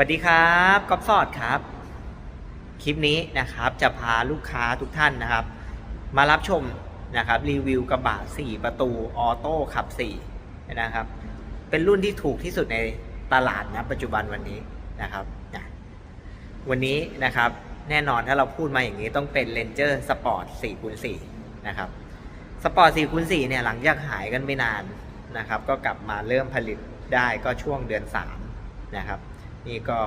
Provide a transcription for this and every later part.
วัสดีครับก๊อฟฟอดครับ คลิปนี้นะครับจะพาลูกค้าทุกท่านนะครับ มารับชมนะครับรีวิวกระบะ 4 ประตูออโต้ขับ 4 นะครับ เป็นรุ่นที่ถูกที่สุดในตลาดนะปัจจุบันวันนี้นะครับนะวันนี้นะครับแน่นอนถ้าเราพูดมาอย่างนี้ต้องเป็น Ranger Sport 4คูณ4นะครับสปอร์ต4คูณ4เนี่ยหลังจากหายกันไม่นานนะครับ ก็กลับมาเริ่มผลิตได้ก็ช่วงเดือน 3 นะครับ นี่ก็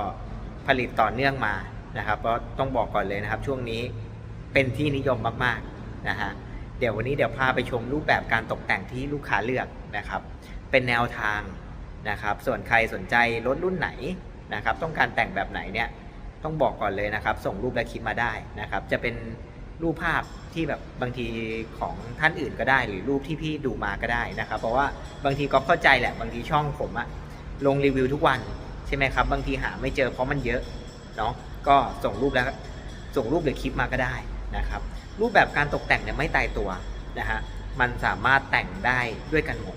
ผลิตต่อเนื่องมานะครับก็ต้องบอกก่อนเลยนะครับ ช่วงนี้เป็นที่นิยมมากๆนะฮะเดี๋ยววันนี้เดี๋ยวพาไปชมรูปแบบการตกแต่งที่ลูกค้าเลือกนะครับ เป็นแนวทางนะครับ ส่วนใครสนใจรถรุ่นไหนนะครับ ต้องการแต่งแบบไหนเนี่ยต้องบอกก่อนเลยนะครับ ส่งรูปและคลิปมาได้นะครับ จะเป็นรูปภาพที่แบบบางทีของท่านอื่นก็ได้ หรือรูปที่พี่ดูมาก็ได้นะครับ เพราะว่าบางทีก็เข้าใจแหละบางทีช่องผมอะลงรีวิวทุกวัน ช่ไหมครับ บางทีหาไม่เจอเพราะมันเยอะเนาะก็ส่งรูปแล้วส่งรูปหรือคลิปมาก็ได้นะครับ รูปแบบการตกแต่งเนี่ยไม่ตายตัวนะฮะมันสามารถแต่งได้ด้วยกันหมด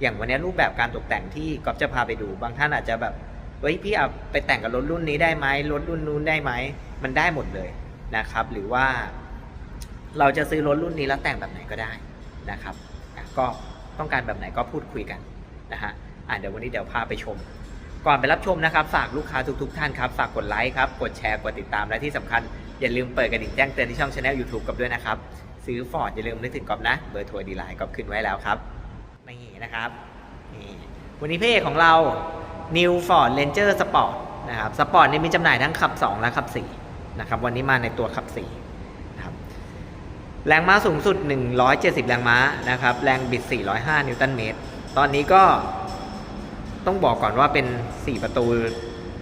อย่างวันนี้รูปแบบการตกแต่งที่ก๊อฟจะพาไปดู บางท่านอาจจะแบบเฮ้ยพี่เอาไปแต่งกับรถรุ่นนี้ได้ไหมรถรุ่นนู้นได้ไหมมันได้หมดเลยนะครับ หรือว่า เราจะซื้อรถรุ่นนี้แล้วแต่งแบบไหนก็ได้นะครับ ก็ต้องการแบบไหนก็พูดคุยกันนะฮะอะเดี๋ยววันนี้เดี๋ยวพาไปชม ก่อนไปรับชมนะครับ ฝากลูกค้าทุกๆท่านครับ ฝากกดไลค์ครับ กดแชร์กดติดตามและที่สำคัญ อย่าลืมเปิดกระดิ่งแจ้งเตือนที่ช่องช anel YouTube กับด้วยนะครับ ซื้อฟอร์ดอย่าลืมนึกถึงกอบนะ เบอร์โทรดีไลน์กอบขึ้นไว้แล้วครับนี่นะครับนี่วันนี้พระเอกของเรา New Ford Ranger Sport นะครับสปอร์ตนี่มีจำหน่ายทั้งขับ 2 และขับ4นะครับวันนี้มาในตัวขับ4นะครับแรงม้าสูงสุด 170 แรงม้านะครับแรงบิด 405 นิวตันเมตร ตอนนี้ก็ ต้องบอกก่อนว่าเป็น4ประตู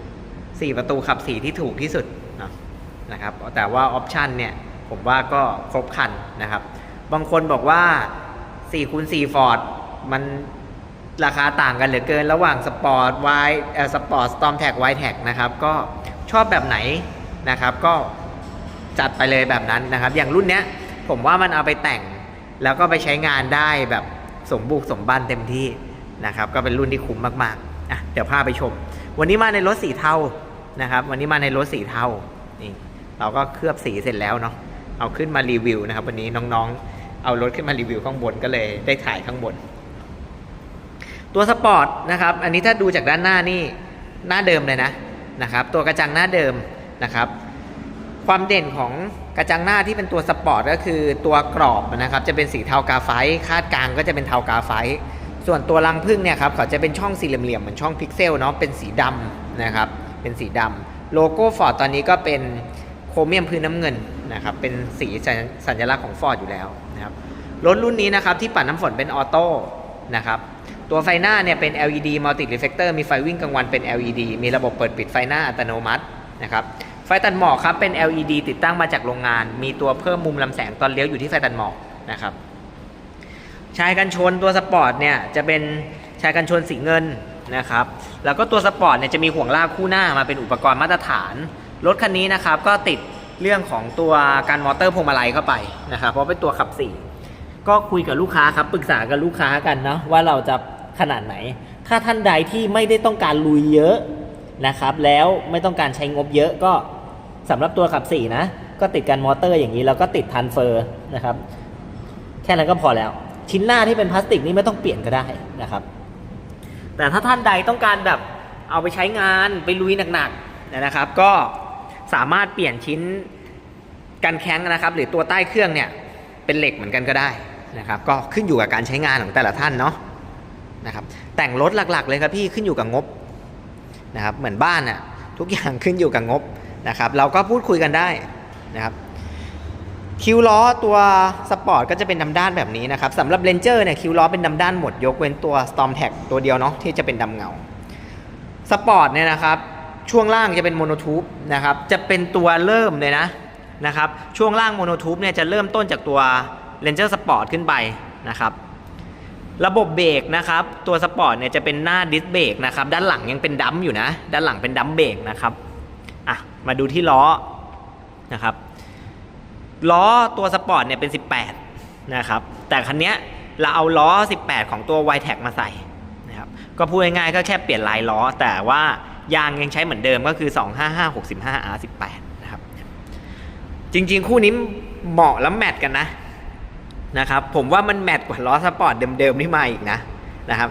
4ประตูขับ4ที่ถูกที่สุดนะนะครับ แต่ว่าออปชันเนี่ยผมว่าก็ครบคันนะครับ บางคนบอกว่า4คูณ4ฟอร์ดมันราคาต่างกันเหลือเกินระหว่างสปอร์ตไวเอ่อสปอร์ตสตอมแท็กไวแท็กนะครับ ก็ชอบแบบไหนนะครับ ก็จัดไปเลยแบบนั้นนะครับ อย่างรุ่นเนี้ยผมว่ามันเอาไปแต่งแล้วก็ไปใช้งานได้แบบสมบุกสมบันเต็มที่ นะครับก็เป็นรุ่นที่คุ้มมากๆอะเดี๋ยวพาไปชม วันนี้มาในรถสีเทานะครับ วันนี้มาในรถสีเทานี่เราก็เคลือบสีเสร็จแล้วเนาะเอาขึ้นมารีวิวนะครับ วันนี้น้องๆ เอารถขึ้นมารีวิวข้างบนก็เลยได้ถ่ายข้างบน ตัวสปอร์ตนะครับ อันนี้ถ้าดูจากด้านหน้านี่หน้าเดิมเลยนะนะครับ ตัวกระจังหน้าเดิมนะครับ ความเด่นของกระจังหน้าที่เป็นตัวสปอร์ตก็คือตัวกรอบนะครับ จะเป็นสีเทากาไฟต์คาดกลางก็จะเป็นเทากาไฟต์ ส่วนตัวรังพึ่งเนี่ยครับเขาจะเป็นช่องสี่เหลี่ยมๆเหมือนช่องพิกเซลเนาะเป็นสีดำนะครับเป็นสีดำโลโก้ฟอร์ดตอนนี้ก็เป็นโครเมียมพื้นน้ำเงินนะครับเป็นสีสัญลักษณ์ของฟอร์ดอยู่แล้วนะครับรถรุ่นนี้นะครับที่ปัดน้ำฝนเป็นออโต้นะครับตัวไฟหน้าเนี่ยเป็น LED Multi Reflector มีไฟวิ่งกลางวันเป็น LED มีระบบเปิดปิดไฟหน้าอัตโนมัตินะครับไฟตัดหมอกครับเป็น LED ติดตั้งมาจากโรงงาน มีตัวเพิ่มมุมลำแสงตอนเลี้ยวอยู่ที่ไฟตัดหมอกนะครับ ชายกันชนตัวสปอร์ตเนี่ยจะเป็นชายกันชนสีเงินนะครับ แล้วก็ตัวสปอร์ตเนี่ยจะมีห่วงลากคู่หน้ามาเป็นอุปกรณ์มาตรฐาน รถคันนี้นะครับก็ติดเรื่องของตัวการมอเตอร์พวงมาลัยเข้าไปนะครับ เพราะเป็นตัวขับสี่ก็คุยกับลูกค้าครับปรึกษากับลูกค้ากันเนาะว่าเราจะขนาดไหน ถ้าท่านใดที่ไม่ได้ต้องการลุยเยอะนะครับ แล้วไม่ต้องการใช้งบเยอะก็สำหรับตัวขับสี่นะ ก็ติดกันมอเตอร์อย่างนี้แล้วก็ติดทันเฟอร์นะครับ แค่นั้นก็พอแล้ว ชิ้นหน้าที่เป็นพลาสติกนี่ไม่ต้องเปลี่ยนก็ได้นะครับ แต่ถ้าท่านใดต้องการแบบเอาไปใช้งานไปลุยหนักๆนะครับ ก็สามารถเปลี่ยนชิ้นกันแข้งนะครับ หรือตัวใต้เครื่องเนี่ยเป็นเหล็กเหมือนกันก็ได้นะครับ ก็ขึ้นอยู่กับการใช้งานของแต่ละท่านเนาะนะครับแต่งรถหลักๆเลยครับพี่ขึ้นอยู่กับงบนะครับเหมือนบ้านอะทุกอย่างขึ้นอยู่กับงบนะครับ เราก็พูดคุยกันได้นะครับ คิวล้อตัวสปอร์ตก็จะเป็นดำด้านแบบนี้นะครับสำหรับเลนเจอร์เนี่ยคิวล้อเป็นดำด้านหมดยกเว้นตัว Storm t a g ตัวเดียวเนาะที่จะเป็นดำเงาสปอร์ตเนี่ยนะครับช่วงล่างจะเป็นโมโนทูบนะครับจะเป็นตัวเริ่มเลยนะนะครับช่วงล่างโมโนทูบเนี่ยจะเริ่มต้นจากตัว Ranger Sport ขึ้นไปนะครับระบบเบรกนะครับตัวสปอร์ตเนี่ยจะเป็นหน้าดิสเบรกนะครับด้านหลังยังเป็นดัมอยู่นะ ด้านหลังเป็นดัมเบรกนะครับอะมาดูที่ล้อนะครับ ล้อตัวสปอร์ตเนี่ยเป็น 18 นะครับ แต่คันเนี้ยเราเอาล้อ 18 ของตัว y t e c มาใส่นะครับ ก็พูดง่ายๆก็แค่เปลี่ยนลายล้อ แต่ว่ายางยังใช้เหมือนเดิมก็คือ 255 65 R18 นะครับ จริงๆ คู่นี้เหมาะแล้วแมทกันนะนะครับ ผมว่ามันแมทกว่าล้อสปอร์ตเดิมๆที่มาอีกนะนะครับ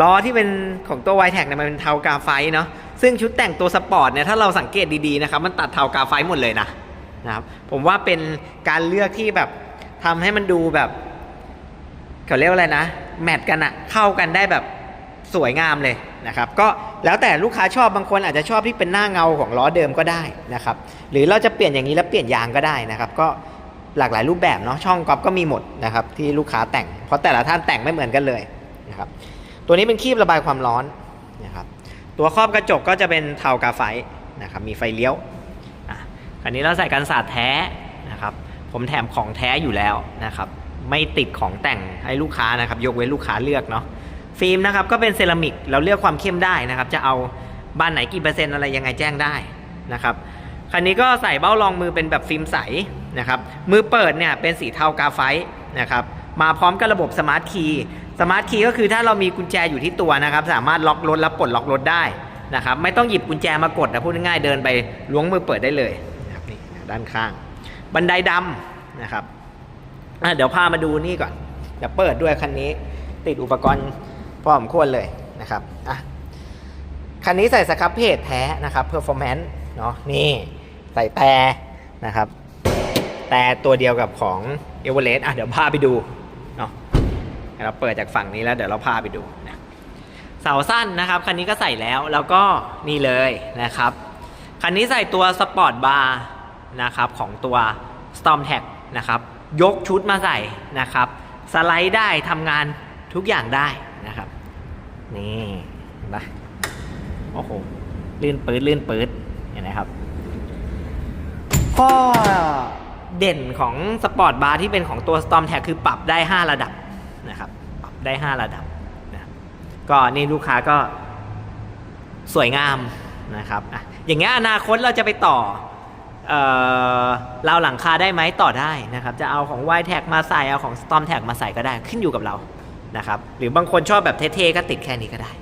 ล้อที่เป็นของตัว y t แท็เนี่ยมันเป็นเทากาไฟเนาะซึ่งชุดแต่งตัวสปอร์ตเนี่ยถ้าเราสังเกตดีๆนะครับมันตัดเทากาไฟหมดเลยนะ นะครับ ผมว่าเป็นการเลือกที่แบบทำให้มันดูแบบเขาเรียกว่าอะไรนะ แมทกันอะเข้ากันได้แบบสวยงามเลยนะครับ ก็แล้วแต่ลูกค้าชอบบางคนอาจจะชอบที่เป็นหน้าเงาของล้อเดิมก็ได้นะครับ หรือเราจะเปลี่ยนอย่างนี้แล้วเปลี่ยนยางก็ได้นะครับ ก็หลากหลายรูปแบบเนาะช่องกอล์ฟก็มีหมดนะครับ ที่ลูกค้าแต่ง เพราะแต่ละท่านแต่งไม่เหมือนกันเลยนะครับ ตัวนี้เป็นคีบระบายความร้อนนะครับ ตัวครอบกระจกก็จะเป็นเทากาไฟนะครับ มีไฟเลี้ยวะคันนี้เราใส่กันสาดแท้นะครับ ผมแถมของแท้อยู่แล้วนะครับ ไม่ติดของแต่งให้ลูกค้านะครับ ยกเว้นลูกค้าเลือกเนาะ ฟิล์มนะครับก็เป็นเซรามิก เราเลือกความเข้มได้นะครับ จะเอาบ้านไหนกี่เปอร์เซ็นต์อะไรยังไงแจ้งได้นะครับ คันนี้ก็ใส่เบ้ารองมือเป็นแบบฟิล์มใสนะครับ มือเปิดเนี่ยเป็นสีเทากาไฟนะครับ มาพร้อมกับระบบสมาร์ทคีย์สมาร์ทคีย์ก็คือถ้าเรามีกุญแจอยู่ที่ตัวนะครับ สามารถล็อกรถแล้วปลดล็อกรถได้นะครับ ไม่ต้องหยิบกุญแจมากดนะพูดง่ายๆเดินไปล้วงมือเปิดได้เลย ด้านข้าง บันไดดำนะครับเดี๋ยวพามาดูนี่ก่อนเดี๋ยวเปิดด้วยคันนี้ติดอุปกรณ์พอมควรเลยนะครับอะคันนี้ใส่สครับเพจแท้นะครับ performance เนาะนี่ใส่แต่นะครับ แต่ตัวเดียวกับของเอเวอเรสต์อะเดี๋ยวพาไปดูเนาะเราเปิดจากฝั่งนี้แล้วเดี๋ยวเราพาไปดูนะเสาสั้นนะครับ คันนี้ก็ใส่แล้วแล้วก็นี่เลยนะครับ คันนี้ใส่ตัวสปอร์ตบาร์ นะครับของตัว Storm t a g นะครับยกชุดมาใส่นะครับสไลด์ได้ทำงานทุกอย่างได้นะครับนี่นะโอ้โหลื่นปืดลื่นปืดเห็นไหมครับข้อเด่นของสปอร์ตบาร์ที่เป็นของตัว Storm t a g คือปรับได้ 5 ระดับนะครับปรับได้ 5 ระดับนะก็นี่ลูกค้าก็สวยงามนะครับอะอย่างเงี้ยอนาคตเราจะไปต่อ เราหลังคาได้ไหมต่อได้นะครับ จะเอาของ y t a g มาใส่เอาของ Storm t a g มาใส่ก็ได้ขึ้นอยู่กับเรานะครับหรือบางคนชอบแบบเท่ๆก็ติดแค่นี้ก็ได้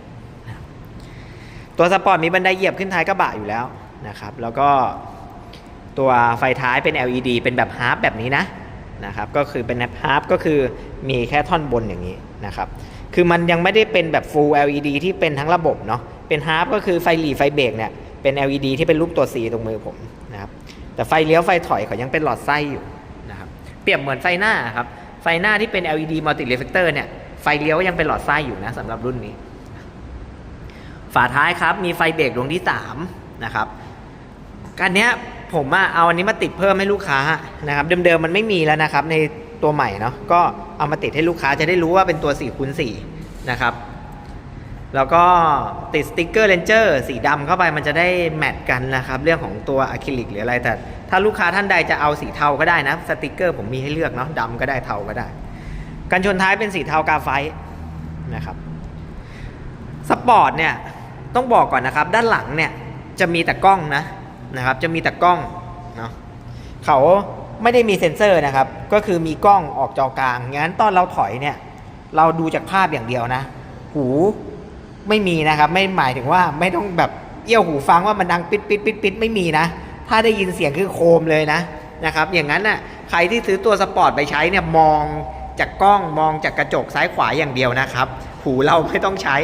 ตัวสปอร์ตมีบันไดเหยียบขึ้นท้ายกระบะอยู่แล้วนะครับ แล้วก็ตัวไฟท้ายเป็น LED เป็นแบบฮาร์ปแบบนี้นะนะครับ ก็คือเป็นแบบฮาร์ปก็คือมีแค่ท่อนบนอย่างนี้นะครับ คือมันยังไม่ได้เป็นแบบ full LED ที่เป็นทั้งระบบเนาะเป็นฮาร์ปก็คือไฟหลีไฟเบรกเนี่ยเป็น LED ที่เป็นรูปตัว C ตรงมือผม แต่ไฟเลี้ยวไฟถอยเขายังเป็นหลอดไส้อยู่นะครับเปรียบเหมือนไฟหน้าครับไฟหน้าที่เป็น LED multi reflector เนี่ยไฟเลี้ยวยังเป็นหลอดไส้อยู่นะสำหรับรุ่นนี้ ฝาท้ายครับมีไฟเบรกดวงที่3นะครับการเนี้ยผมอะเอาอันนี้มาติดเพิ่มให้ลูกค้านะครับเดิมๆมันไม่มีแล้วนะครับในตัวใหม่เนาะก็เอามาติดให้ลูกค้าจะได้รู้ว่าเป็นตัว4คูณ4นะครับ แล้วก็ติดสติกเกอร์เลนเจอร์สีดำเข้าไปมันจะได้แมทกันนะครับ เรื่องของตัวอะคริลิกหรืออะไร แต่ถ้าลูกค้าท่านใดจะเอาสีเทาก็ได้นะ สติกเกอร์ผมมีให้เลือกเนาะดำก็ได้เทาก็ได้ กันชนท้ายเป็นสีเทากาไฟนะครับสปอร์ตเนี่ยต้องบอกก่อนนะครับ ด้านหลังเนี่ยจะมีแต่กล้องนะนะครับจะมีแต่กล้องเนาะเขาไม่ได้มีเซ็นเซอร์นะครับ ก็คือมีกล้องออกจอกลางงั้นตอนเราถอยเนี่ยเราดูจากภาพอย่างเดียวนะ หู ไม่มีนะครับ ไม่หมายถึงว่าไม่ต้องแบบเอี้ยวหูฟังว่ามันดังปิดปิดปิดปิดไม่มีนะ ถ้าได้ยินเสียงคือโคมเลยนะนะครับ อย่างนั้นน่ะใครที่ซื้อตัวสปอร์ตไปใช้เนี่ยมองจากกล้องมองจากกระจกซ้ายขวาอย่างเดียวนะครับ หูเราไม่ต้องใช้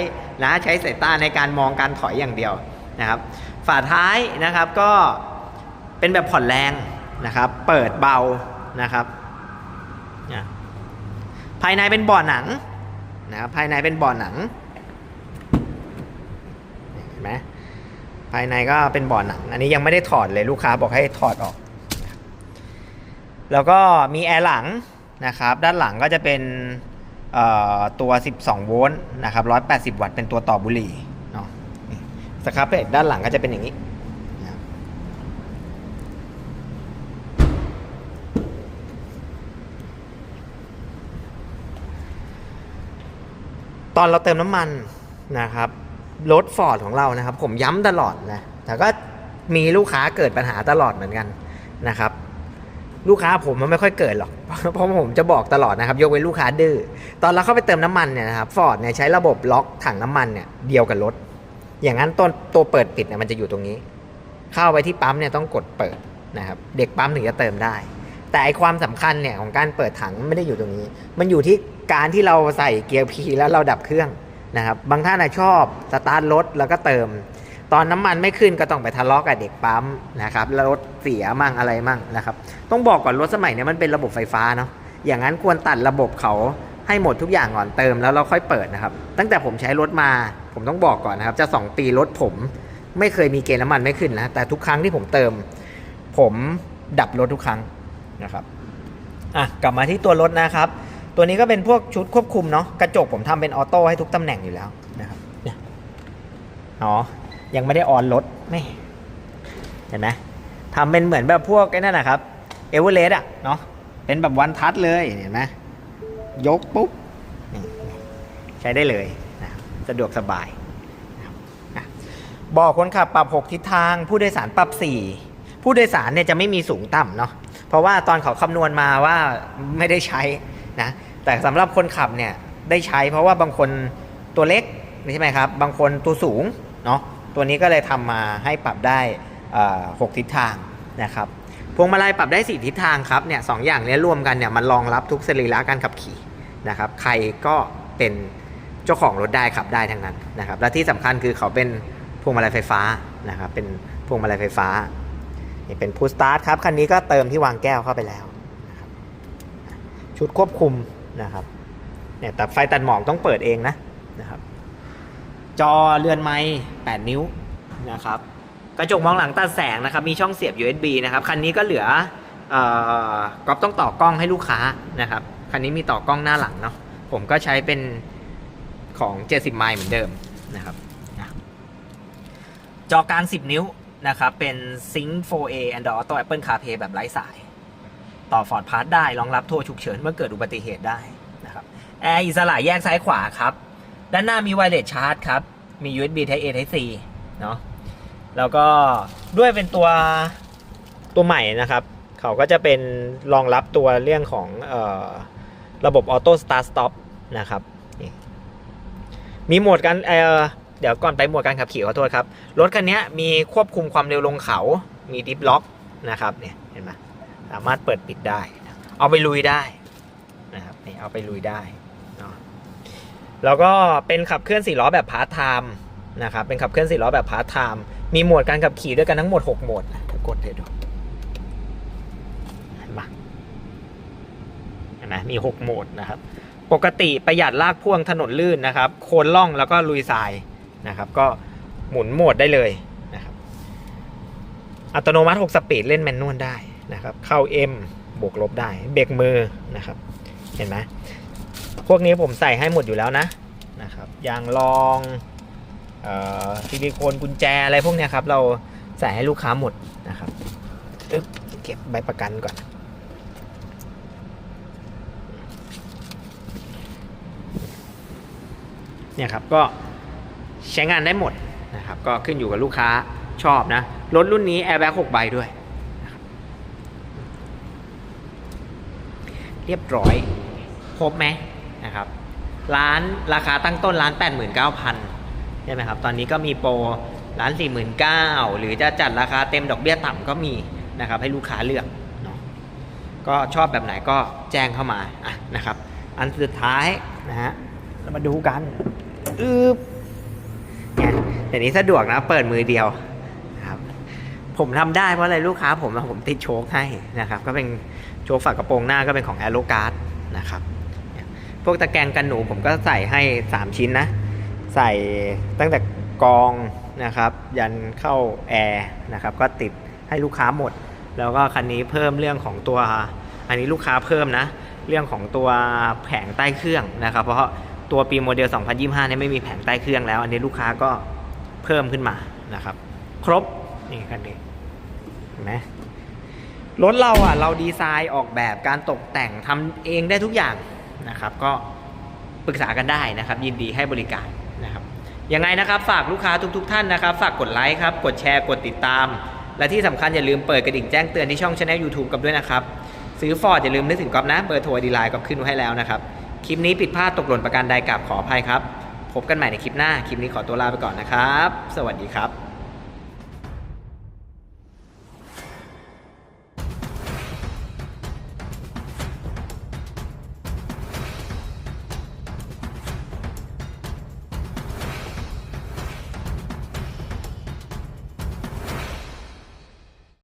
นะใช้สายตาในการมองการถอยอย่างเดียวนะครับ ฝาท้ายนะครับก็เป็นแบบผ่อนแรงนะครับ เปิดเบานะครับเนี่ยภายในเป็นเบ่อหนังนะครับภายในเป็นเบ่อหนังเห็น ไหมภายในก็เป็นเบ่อหนัง อันนี้ยังไม่ได้ถอดเลยลูกค้าบอกให้ถอดออก แล้วก็มีแอร์หลังนะครับ ด้านหลังก็จะเป็นตัว 12 โวลต์นะครับ 180 วัตต์เป็นตัวต่อบุหรี่เนาะสครับเพจด้านหลังก็จะเป็นอย่างนี้ตอนเราเติมน้ำมันนะครับ รถฟอร์ดของเรานะครับ ผมย้ำตลอดนะแต่ก็มีลูกค้าเกิดปัญหาตลอดเหมือนกันนะครับ ลูกค้าผมมันไม่ค่อยเกิดหรอก เพราะผมจะบอกตลอดนะครับ ยกเว้นลูกค้าดื้อตอนเราเข้าไปเติมน้ำมันเนี่ยนะครับฟอร์ดเนี่ยใช้ระบบล็อกถังน้ำมันเนี่ยเดียวกับรถ อย่างนั้นตัวตัวเปิดปิดเนี่ยมันจะอยู่ตรงนี้ เข้าไปที่ปั๊มเนี่ยต้องกดเปิดนะครับ เด็กปั๊มถึงจะเติมได้ แต่ไอความสำคัญเนี่ยของการเปิดถังไม่ได้อยู่ตรงนี้ มันอยู่ที่การที่เราใส่เกียร์พีแล้วเราดับเครื่อง นะครับบางท่านชอบสตาร์ทรถแล้วก็เติม ตอนน้ำมันไม่ขึ้นก็ต้องไปทะเลาะกับเด็กปั๊มนะครับแล้วรถเสียมั่งอะไรมั่งนะครับต้องบอกก่อนรถสมัยนี้มันเป็นระบบไฟฟ้าเนาะอย่างนั้นควรตัดระบบเขาให้หมดทุกอย่างก่อนเติมแล้วเราค่อยเปิดนะครับ ตั้งแต่ผมใช้รถมา ผมต้องบอกก่อนนะครับ จะ 2 ปีรถผม ไม่เคยมีเกณฑ์น้ำมันไม่ขึ้นนะแต่ทุกครั้งที่ผมเติม ผมดับรถทุกครั้งนะครับอะกลับมาที่ตัวรถนะครับ ตัวนี้ก็เป็นพวกชุดควบคุมเนาะกระจกผมทำเป็นออโต้ให้ทุกตำแหน่งอยู่แล้วนะครับเนี่ยอ๋อยังไม่ได้ออนรถไม่เห็นไหมทำเป็นเหมือนแบบพวกไอ้นั่นนะครับเอเวอเรสต์อะเนาะเป็นแบบวันทัชเลยเห็นไหมยกปุ๊บนี่ใช้ได้เลยนะครับสะดวกสบายนะครับอะบอกคนขับปรับ 6 ทิศทาง ผู้โดยสารปรับ 4 ผู้โดยสารเนี่ยจะไม่มีสูงต่ำเนาะเพราะว่าตอนเขาคำนวณมาว่าไม่ได้ใช้นะ แต่สำหรับคนขับเนี่ยได้ใช้เพราะว่าบางคนตัวเล็กใช่ไหมครับ บางคนตัวสูงเนาะตัวนี้ก็เลยทำมาให้ปรับได้เอ่อ6ทิศทางนะครับพวงมาลัยปรับได้4ทิศทางครับเนี่ยสองอย่างเนี้ยรวมกันเนี่ยมันรองรับทุกสรีระการขับขี่นะครับ ใครก็เป็นเจ้าของรถได้ขับได้ทั้งนั้นนะครับ และที่สำคัญคือเขาเป็นพวงมาลัยไฟฟ้านะครับเป็นพวงมาลัยไฟฟ้านี่เป็นพูสตาร์ทครับคันนี้ก็เติมที่วางแก้วเข้าไปแล้ว ชุดควบคุม นะครับเนี่ยแต่ไฟตัดหมอกต้องเปิดเองนะนะครับ จอเรือนไม้8นิ้วนะครับกระจกมองหลังตัดแสงนะครับ มีช่องเสียบ USB นะครับ คันนี้ก็เหลืออก๊อฟต้องต่อกล้องให้ลูกค้านะครับ คันนี้มีต่อกล้องหน้าหลังเนาะ ผมก็ใช้เป็นของ 70 ไมล์เหมือนเดิมนะครับ จอกลาง 10 นิ้วนะครับ เป็น Sync 4A Android Auto Apple CarPlay แบบไร้สาย ต่อ Ford Pass ได้รองรับโทรฉุกเฉินเมื่อเกิดอุบัติเหตุได้นะครับแอร์อิสระแยกซ้ายขวาครับ ด้านหน้ามีไวเลสชาร์จครับ มี USB Type A Type C เนาะแล้วก็ด้วยเป็นตัวตัวใหม่นะครับ เขาก็จะเป็นรองรับตัวเรื่องของออระบบ Auto Start Stop นะครับมีโหมดการเเดี๋ยวก่อนไปโหมดการขับขี่ขอโทษครับ รถคันนี้มีควบคุมความเร็วลงเขา มีดิฟล็อกนะครับเนี่ยเห็นไหม สามารถเปิดปิดได้ เอาไปลุยได้นะครับนี่เอาไปลุยได้เนาะแล้วก็เป็นขับเคลื่อน4ล้อแบบพาร์ทไทม์นะครับเป็นขับเคลื่อน4ล้อแบบพาร์ทไทม์มีโหมดการขับขี่ด้วยกันทั้งหมด 6 โหมดนะเดี๋ยวกดให้ดูเห็นปะเห็นไหมมี 6 โหมดนะครับ ปกติประหยัดลากพ่วงถนนลื่นนะครับ โคนล่องแล้วก็ลุยทรายนะครับ ก็หมุนโหมดได้เลยนะครับ อัตโนมัติ 6 สปีดเล่นแมนนวลได้ นะครับ เข้า M บวกลบได้เบรกมือนะครับ เห็นไหมพวกนี้ผมใส่ให้หมดอยู่แล้วนะนะครับยางรองเอ่อซิลิโคนกุญแจอะไรพวกนี้ครับ เราใส่ให้ลูกค้าหมดนะครับอึ๊บเก็บใบประกันก่อน เนี่ยครับก็ใช้งานได้หมดนะครับ ก็ขึ้นอยู่กับลูกค้าชอบนะ รถรุ่นนี้แอร์แบ็ก6ใบด้วยนะครับ เรียบร้อย ครบไหมนะครับ ร้านราคาตั้งต้นร้าน 89,000ใช่ไหมครับ ตอนนี้ก็มีโปรร้าน 49,000หรือจะจัดราคาเต็มดอกเบี้ยต่ำก็มีนะครับ ให้ลูกค้าเลือกเนาะก็ชอบแบบไหนก็แจ้งเข้ามาอะนะครับ อันสุดท้ายนะฮะเรามาดูกันอึบเนี่ยเดี๋ยวนี้สะดวกนะเปิดมือเดียวนะครับ ผมทำได้เพราะอะไรลูกค้าผมอะผมติดโชคให้นะครับ ก็เป็น โชคฝากระโปรงหน้าก็เป็นของ a อ r o g u a r d นะครับพวกตะแกรงกันหนูผมก็ใส่ให้ 3 ชิ้นนะ ใส่ตั้งแต่กรองนะครับยันเข้าแอร์นะครับก็ติดให้ลูกค้าหมด แล้วก็คันนี้เพิ่มเรื่องของตัวอันนี้ลูกค้าเพิ่มนะ เรื่องของตัวแผงใต้เครื่องนะครับ เพราะตัวปีโมเดล 2025เนี่ยไม่มีแผงใต้เครื่องแล้ว อันนี้ลูกค้าก็เพิ่มขึ้นมานะครับ ครบนี่คันนี้เห็นไหม รถเราอะ เราดีไซน์ออกแบบการตกแต่งทำเองได้ทุกอย่างนะครับ ก็ปรึกษากันได้นะครับ ยินดีให้บริการนะครับยังไงนะครับฝากลูกค้าทุกๆท่านนะครับ ฝากกดไลค์ครับ กดแชร์กดติดตาม และที่สำคัญอย่าลืมเปิดกระดิ่งแจ้งเตือนที่ช่องช anel YouTube กับด้วยนะครับ ซื้อฟอร์ดอย่าลืมนึกถึงก๊อฟนะเบอร์โทรดีไลน์ก็ขึ้นไว้ให้แล้วนะครับคลิปนี้ผิดพลาดตกหล่นประการใดกราบขออภัยครับ พบกันใหม่ในคลิปหน้า คลิปนี้ขอตัวลาไปก่อนนะครับ สวัสดีครับ